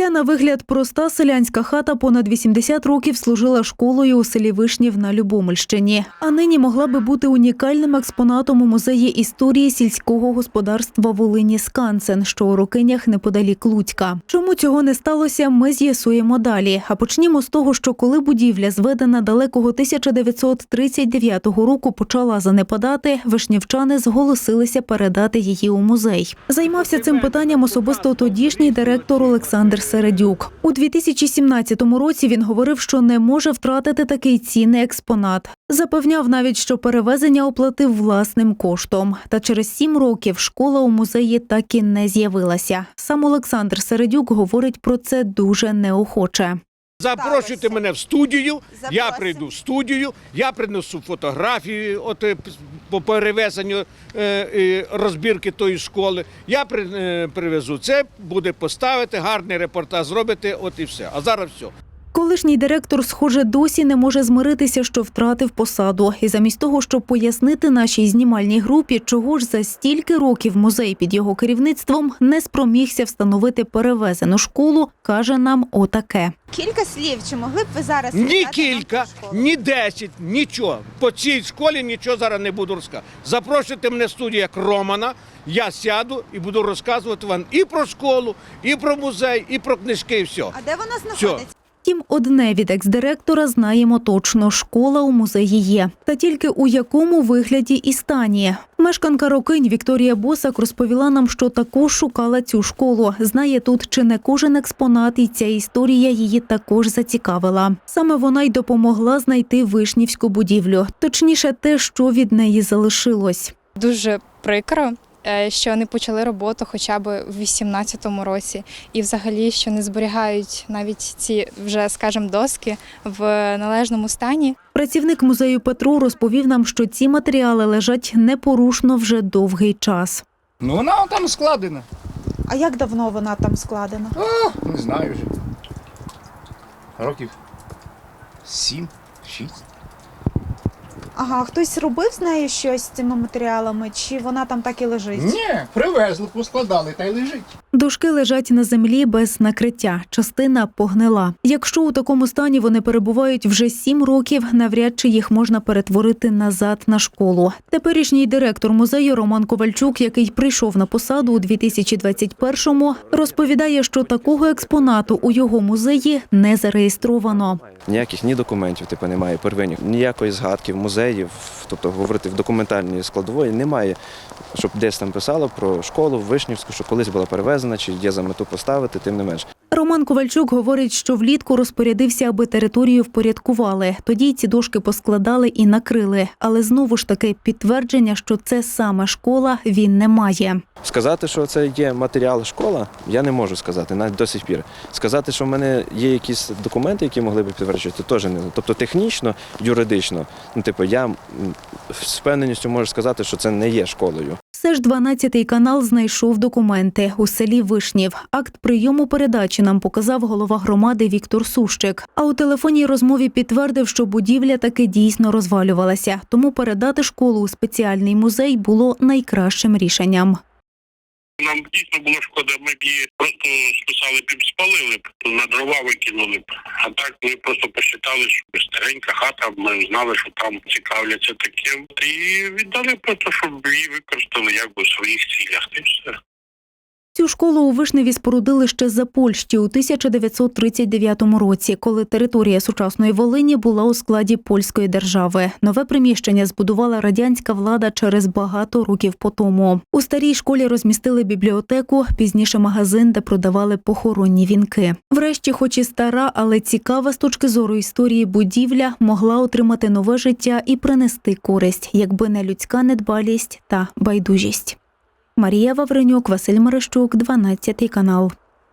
Ця на вигляд проста селянська хата понад 80 років служила школою у селі Вишнів на Любомельщині. А нині могла би бути унікальним експонатом у музеї історії сільського господарства Волині Скансен, що у Рокинях неподалік Луцька. Чому цього не сталося, ми з'ясуємо далі. А почнімо з того, що коли будівля, зведена далекого 1939 року, почала занепадати, вишнівчани зголосилися передати її у музей. Займався цим питанням особисто тодішній директор Олександр Середюк. У 2017 році він говорив, що не може втратити такий цінний експонат. Запевняв навіть, що перевезення оплатив власним коштом. Та через сім років школа у музеї так і не з'явилася. Сам Олександр Середюк говорить про це дуже неохоче. Запрошуйте мене в студію, я прийду в студію, я принесу фотографії от, е, по перевезенню е, розбірки тої школи. Я е, привезу це, буде поставити, гарний репортаж зробити, от і все. А зараз все. Колишній директор, схоже, досі не може змиритися, що втратив посаду. І замість того, щоб пояснити нашій знімальній групі, чого ж за стільки років музей під його керівництвом не спромігся встановити перевезену школу, каже нам отаке. Кілька слів, чи могли б ви зараз Ні кілька, ні десять, нічого. По цій школі нічого зараз не буду розказувати. Запрошуйте мене в студію як Романа, я сяду і буду розказувати вам і про школу, і про музей, і про книжки, і все. А де вона знаходиться? Втім, одне від екс-директора знаємо точно: школа у музеї є. Та тільки у якому вигляді і стані. Мешканка Рокинь Вікторія Босак розповіла нам, що також шукала цю школу. Знає тут чи не кожен експонат, і ця історія її також зацікавила. Саме вона й допомогла знайти вишнівську будівлю, точніше, те, що від неї залишилось. Дуже прикро, що не почали роботу хоча б в 18-му році, і взагалі, що не зберігають навіть ці вже, скажімо, доски в належному стані. Працівник музею Петру розповів нам, що ці матеріали лежать непорушно вже довгий час. Ну вона там складена. А як давно вона там складена? О, не знаю вже. Років сім, шість. Ага, хтось робив з нею щось з цими матеріалами, чи вона там так і лежить? Ні, привезли, поскладали та й лежить. Дошки лежать на землі без накриття, частина погнила. Якщо у такому стані вони перебувають вже сім років, навряд чи їх можна перетворити назад на школу. Теперішній директор музею Роман Ковальчук, який прийшов на посаду у 2021-му, розповідає, що такого експонату у його музеї не зареєстровано. Ніяких ні документів, типу, немає первинних, ніякої згадки в музеї, в- тобто говорити в документальній складової немає, щоб десь там писало про школу Вишнівську, що колись була перевезена, чи є за мету поставити, тим не менш. Роман Ковальчук говорить, що влітку розпорядився, аби територію впорядкували. Тоді ці дошки поскладали і накрили. Але знову ж таки підтвердження, що це саме школа, він не має. Сказати, що це є матеріал школа, я не можу сказати, навіть до сих пір. Сказати, що в мене є якісь документи, які могли б підтверджувати, теж не. Тобто технічно, юридично, ну, типу, я з впевненістю можу сказати, що це не є школою. Все ж 12-й канал знайшов документи у селі Вишнів. Акт прийому передачі нам показав голова громади Віктор Сущик. А у телефонній розмові підтвердив, що будівля таки дійсно розвалювалася. Тому передати школу у спеціальний музей було найкращим рішенням. Нам дійсно було шкода, ми б її просто списали б спалили б, на дрова викинули б. А так ми просто посчитали, що старенька хата, ми знали, що там цікавляться таким. І віддали просто, щоб її використали якби в своїх цілях. І все. Цю школу у Вишневі спорудили ще за Польщі у 1939 році, коли територія сучасної Волині була у складі польської держави. Нове приміщення збудувала радянська влада через багато років по тому. У старій школі розмістили бібліотеку, пізніше магазин, де продавали похоронні вінки. Врешті, хоч і стара, але цікава з точки зору історії будівля могла отримати нове життя і принести користь, якби не людська недбалість та байдужість. Марія Вавренюк, Василь Мерещук, 12 канал.